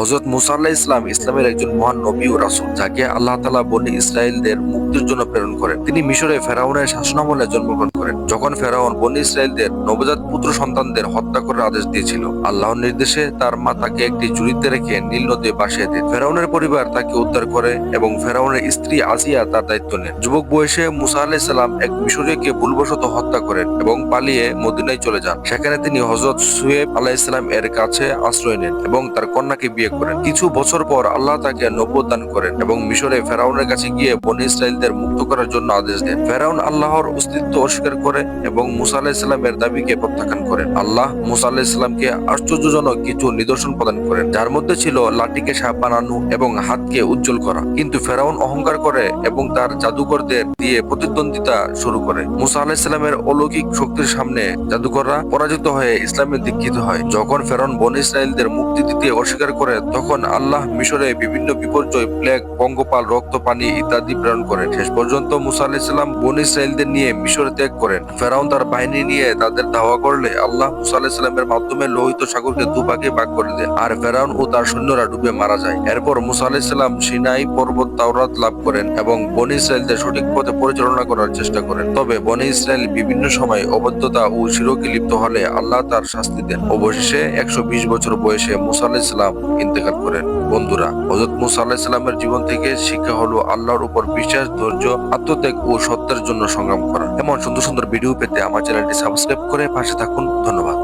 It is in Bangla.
হজরত মুসা আল্লাহ ইসলাম ইসলামের একজন মহান নবী ও রাসূল, যাকে আল্লাহ তালা বনি ইসরায়েলদের মুক্তির জন্য প্রেরণ করেন। তিনি মিশরে ফেরাউনের শাসনামলে জন্মগ্রহণ করেন, যখন ফেরাউন বনি ইসরায়েলদের নবজাত পুত্র সন্তানদের হত্যা করার আদেশ দিয়েছিল। আল্লাহর নির্দেশে তার মা তাকে একটি জুড়িতে রেখে নীল নদী বাসিয়ে দেন। ফেরাউনের পরিবার তাকে উদ্ধার করে এবং ফেরাউনের স্ত্রী আসিয়া তার দায়িত্ব নেন যুবক বয়সে মুসা আলাহ সাল্লাম এক মিশরীয়কে ভুলবশত হত্যা করেন এবং পালিয়ে মদিনায় চলে যান। সেখানে তিনি হজরত সুয়েব আলাহ ইসলাম এর কাছে আশ্রয় নেন এবং তার কন্যাকে বিয়ে করেন। কিছু বছর পর আল্লাহ তাকে নব্বত দান করেন এবং মিশরে ফেরাউনের কাছে গিয়ে বনি ইসরায়েলদের মুক্ত করার জন্য আদেশ দেন। ফেরাউন আল্লাহর অস্তিত্ব অস্বীকার করে এবং মুসা আলাহ ইসলামের দাবিকে প্রত্যাখ্যান করেন। আল্লাহ মুসা আলাহ ইসলামকে আশ্চর্যজনক কিছু নিদর্শন প্রদান করেন, যার মধ্যে ছিল লাঠিকে সাপ বানানো এবং হাতকে উজ্জ্বল করা। কিন্তু ফেরাউন অহংকার করে এবং তার জাদুকরদের দিয়ে প্রতিদ্বন্দ্বিতা শুরু করে। মুসা আলাহ ইসলামের অলৌকিক শক্তির সামনে জাদুকররা পরাজিত হয়ে ইসলামে দীক্ষিত হয়। যখন ফেরাউন বন ইসরায়েলদের মুক্তি দিতে অস্বীকার করে তখন আল্লাহ মিশরে বিভিন্ন বিপর্যয়, প্লেগ পঙ্গপাল রক্ত পানি ইত্যাদি প্রেরণ করেন। শেষ পর্যন্ত মুসা আলাহ ইসলাম বন ইসরায়েলদের নিয়ে মিশর ত্যাগ করেন। ফেরাউন তার বাহিনী নিয়ে তাদের ধাওয়া করলে আল্লাহ মুসা আলাহ ইসলামের মাধ্যমে লোহিত সাগরকে দুভাগে ভাগ করে দেন আর ফেরাউন ও তার সৈন্যরা ডুবে মারা যায়। এরপর মুসা আলাহ ইসলাম সিনাই পর্বত তাওরাত লাভ করেন এবং বনি ইসরায়েলদের সঠিক পথে পরিচালনা করার চেষ্টা করেন। তবে বনি ইসরায়েল বিভিন্ন সময় অবদ্ধতা ও শিরকে লিপ্ত হলে আল্লাহ তার শাস্তি দেন। অবশেষে একশো বিশ বছর বয়সে মুসা আলাহ ইসলাম ইন্তেকাল করেন। বন্ধুরা হজরত মুসা আলাহ ইসলামের জীবন থেকে শিক্ষা হলো আল্লাহর উপর বিশ্বাস, ধৈর্য, আত্মত্যাগ ও সত্যের জন্য সংগ্রাম করা। এমন সুন্দর সুন্দর ভিডিও পেতে আমার চ্যানেলটি সাবস্ক্রাইব করে পাশে থাকুন। ধন্যবাদ।